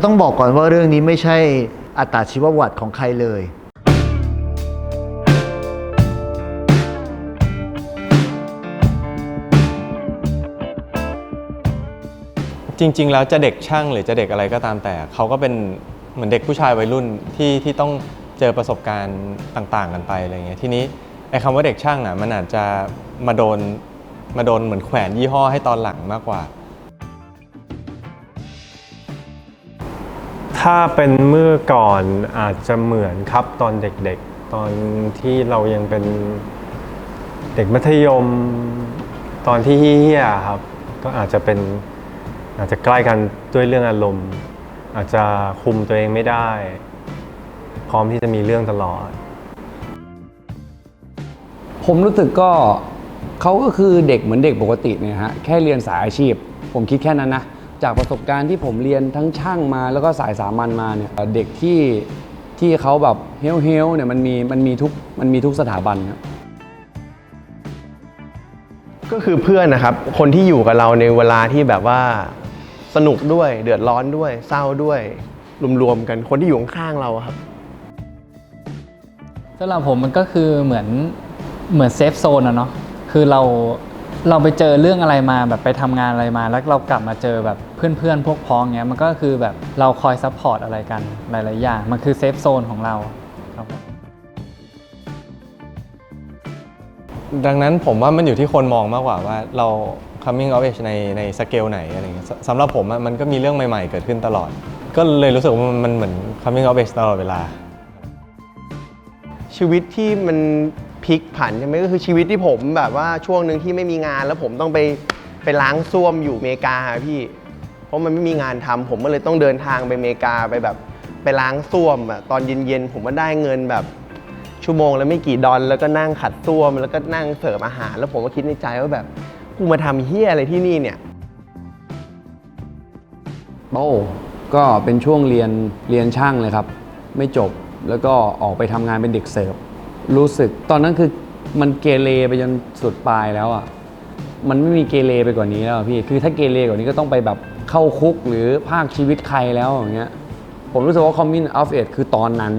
ก็ต้องบอกก่อนว่าเรื่องนี้ไม่ใช่อัตราชีวประวัติของใครเลย จริง ๆ แล้วจะเด็กช่างหรือจะเด็กอะไรก็ตามแต่ เขาก็เป็นเหมือนเด็กผู้ชายวัยรุ่นที่ที่ต้องเจอประสบการณ์ต่างๆ กันไปอะไรเงี้ยทีนี้ไอ้คำว่าเด็กช่างอะมันอาจจะมาโดนมาโดนเหมือนแขวนยี่ห้อให้ตอนหลังมากกว่า ถ้าเป็นเมื่อก่อนอาจจะเหมือนครับตอนเด็กๆ ตอนที่เรายังเป็นเด็กมัธยมตอนที่เฮี้ยๆครับ ก็อาจจะเป็นอาจจะใกล้กันด้วยเรื่องอารมณ์ อาจจะคุมตัวเองไม่ได้ พร้อมที่จะมีเรื่องตลอด ผมรู้สึกก็เขาก็คือเด็กเหมือนเด็กปกติเนี่ยฮะแค่เรียนสายอาชีพ ผมคิดแค่นั้นนะ จากประสบการณ์ที่ผมเรียนทั้งช่างมาแล้วก็สายสามัญมาเนี่ยเด็กที่ที่เขาแบบเฮลเฮลเนี่ยมันมีมันมีทุกมันมีทุกสถาบันครับก็คือเพื่อนนะครับ คนที่อยู่กับเราในเวลาที่แบบว่าสนุกด้วย เดือดร้อนด้วย เศร้าด้วยรวมๆกันคนที่อยู่ข้างๆเราอะครับสำหรับผมมันก็คือเหมือนเหมือนเซฟโซนอะเนาะคือเราเราไปเจอเรื่องอะไรมาแบบไปทำงานอะไรมา แล้วเรากลับมาเจอแบบ เพื่อนๆ พวกพ้องเงี้ยมันก็คือแบบเราคอยซัพพอร์ตอะไรกันหลาย ๆ อย่าง มันคือเซฟโซนของเราครับผมดังนั้นผมว่ามันอยู่ที่คนมองมากกว่าว่าเรา coming of age ในในสเกลไหนอะไรเงี้ยสสำหรับผมอะมันก็มีเรื่องใหม่ๆ เกิดขึ้นตลอด ก็เลยรู้สึกว่ามันมันเหมือน coming of age ตลอดเวลา ชีวิตที่มันพลิกผันใช่ไหมก็คือชีวิตที่ผมแบบว่าช่วงหนึ่งที่ไม่มีงานแล้วผมต้องไปไปล้างส้วมอยู่อเมริกาอะพี่ เพราะมันไม่มีงานทำผมก็เลยต้องเดินทางไปอเมริกาไปแบบไปล้างส้วมอะตอนเย็นๆผมก็ได้เงินแบบชั่วโมงแล้วไม่กี่ดอลแล้วก็นั่งขัดส้วมแล้วก็นั่งเสิร์ฟอาหาร แล้วผมก็คิดในใจว่าแบบกูมาทำเฮี้ยอะไรที่นี่เนี่ย โอ้ก็เป็นช่วงเรียนเรียนช่างเลยครับ ไม่จบแล้วก็ออกไปทำงานเป็นเด็กเสิร์ฟรู้สึกตอนนั้นคือมันเกเรไปจนสุดปลายแล้วอะมันไม่มีเกเรไปกว่านี้แล้วอะพี่คือถ้าเกเรกว่านี้ก็ต้องไปแบบ เข้าคุกหรือภาคชีวิตใครแล้วอย่างเงี้ยผมรู้สึกว่า coming of age คือตอนนั้น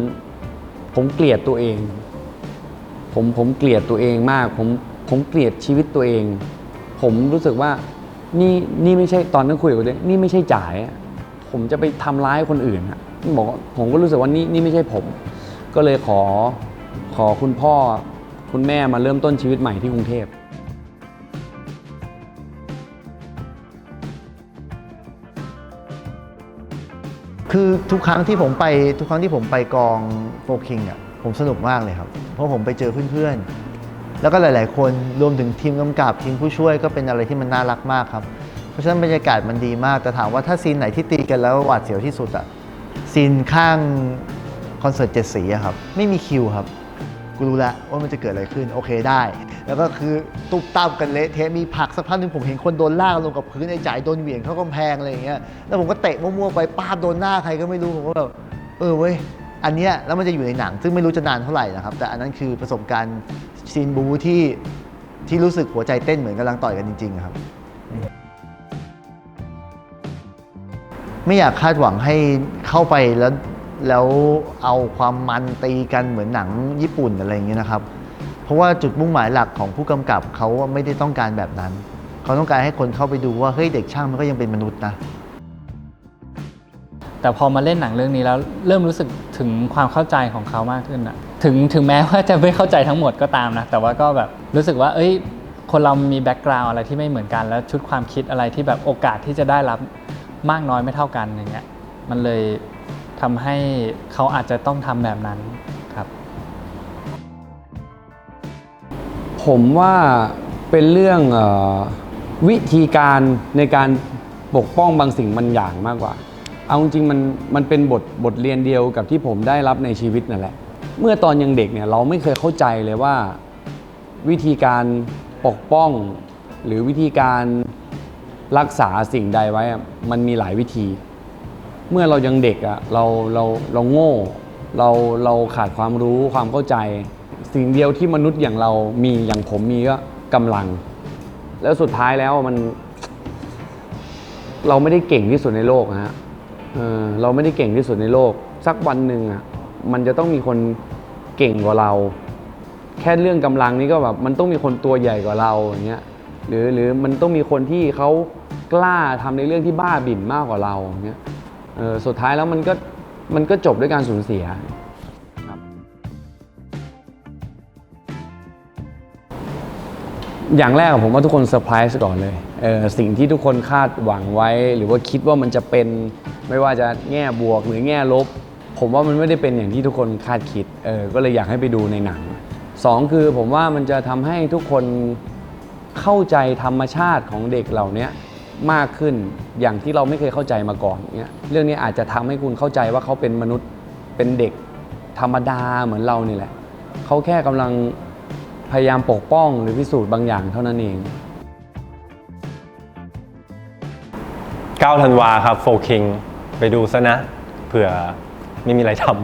ผมเกลียดตัวเอง ผมผมเกลียดตัวเองมาก ผมผมเกลียดชีวิตตัวเอง ผมรู้สึกว่านี่นี่ไม่ใช่ตอนนั้นคุยกับตัวเองนี่ไม่ใช่จ่าย ผมจะไปทำร้ายคนอื่นอะบอกผมก็รู้สึกว่านี่นี่ไม่ใช่ผม ก็เลยขอขอคุณพ่อคุณแม่มาเริ่มต้นชีวิตใหม่ที่กรุงเทพ คือทุกครั้งที่ผมไปทุกครั้งที่ผมไปกองโฟคิงอะผมสนุกมากเลยครับ เพราะผมไปเจอเพื่อนๆ แล้วก็หลาย ๆ คนรวมถึงทีมกำกับทีมผู้ช่วยก็เป็นอะไรที่มันน่ารักมากครับ เพราะฉะนั้นบรรยากาศมันดีมาก แต่ถามว่าถ้าซีนไหนที่ตีกันแล้วหวาดเสียวที่สุดอะซีนข้างคอนเสิร์ตเจ็ดสีอะครับไม่มีคิวครับกูรู้แล้วว่ามันจะเกิดอะไรขึ้นโอเคได้ แล้วก็คือตุบตับกันเละเทะมีผักสักพักหนึ่งผมเห็นคนโดนลากลงกับพื้นไอ้จ่ายโดนเหวี่ยงเข้ากำแพงอะไรอย่างเงี้ยแล้วผมก็เตะมั่วๆไปป้าบโดนหน้าใครก็ไม่รู้ผมก็แบบเออเว้ยอันเนี้ยแล้วมันจะอยู่ในหนัง ซึ่งไม่รู้จะนานเท่าไหร่นะครับ แต่อันนั้นคือประสบการณ์ซีนบูที่ที่รู้สึกหัวใจเต้นเหมือนกำลังต่อยกันจริงๆครับ ไม่อยากคาดหวังให้เข้าไปแล้วแล้วเอาความมันตีกันเหมือนหนังญี่ปุ่นอะไรอย่างเงี้ยนะครับ ราะว่าจุดมุ่งหมายหลักของผู้กำกับเขาไม่ได้ต้องการแบบนั้น เขาต้องการให้คนเข้าไปดูว่าเฮ้ยเด็กช่างมันก็ยังเป็นมนุษย์นะแต่พอมาเล่นหนังเรื่องนี้แล้วเริ่มรู้สึกถึงความเข้าใจของเขามากขึ้นอะถึงถึงแม้ว่าจะไม่เข้าใจทั้งหมดก็ตามนะ แต่ว่าก็แบบรู้สึกว่า เอ้ย คนเรามีแบ็กกราวน์อะไรที่ไม่เหมือนกัน แล้วชุดความคิดอะไรที่แบบโอกาสที่จะได้รับมากน้อยไม่เท่ากันอย่างเงี้ยมันเลยทำให้เขาอาจจะต้องทำแบบนั้น ผมว่าเป็นเรื่องออวิธีการในการปกป้องบางสิ่งบางอย่างมากกว่า เอาจริงๆมันมันเป็นบทบทเรียนเดียวกับที่ผมได้รับในชีวิตนั่นแหละ เมื่อตอนยังเด็กเนี่ยเราไม่เคยเข้าใจเลยว่า วิธีการปกป้อง หรือวิธีการรักษาสิ่งใดไว้ มันมีหลายวิธี เมื่อเรายังเด็กอะเราเราเราโง่ เราเราขาดความรู้ความเข้าใจ สิ่งเดียวที่มนุษย์อย่างเรามีอย่างผมมีก็กำลัง แล้วสุดท้ายแล้วมัน เราไม่ได้เก่งที่สุดในโลกนะฮะเออเราไม่ได้เก่งที่สุดในโลก สักวันหนึ่งอะมันจะต้องมีคนเก่งกว่าเรา แค่เรื่องกำลังนี้ก็แบบมันต้องมีคนตัวใหญ่กว่าเราอย่างเงี้ยหรือหรือมันต้องมีคนที่เขากล้าทำในเรื่องที่บ้าบิ่นมากกว่าเราอย่างเงี้ยเออสุดท้ายแล้วมันก็ มันก็จบด้วยการสูญเสียครับ อย่างแรกอะผมว่าทุกคนเซอร์ไพรส์ก่อนเลยเออสิ่งที่ทุกคนคาดหวังไว้ หรือว่าคิดว่ามันจะเป็นไม่ว่าจะแง่บวกหรือแง่ลบ ผมว่ามันไม่ได้เป็นอย่างที่ทุกคนคาดคิดเออก็เลยอยากให้ไปดูในหนังสองคือผมว่ามันจะทำให้ทุกคนเข้าใจธรรมชาติของเด็กเหล่านี้ มากขึ้นอย่างที่เราไม่เคยเข้าใจมาก่อนเนี่ยเรื่องนี้อาจจะทำให้คุณเข้าใจว่าเขาเป็นมนุษย์เป็นเด็กธรรมดาเหมือนเรานี่แหละ เขาแค่กำลังพยายามปกป้องหรือพิสูจน์บางอย่างเท่านั้นเอง9ธันวาครับโฟคิงไปดูซะนะ เผื่อไม่มีอะไรทำ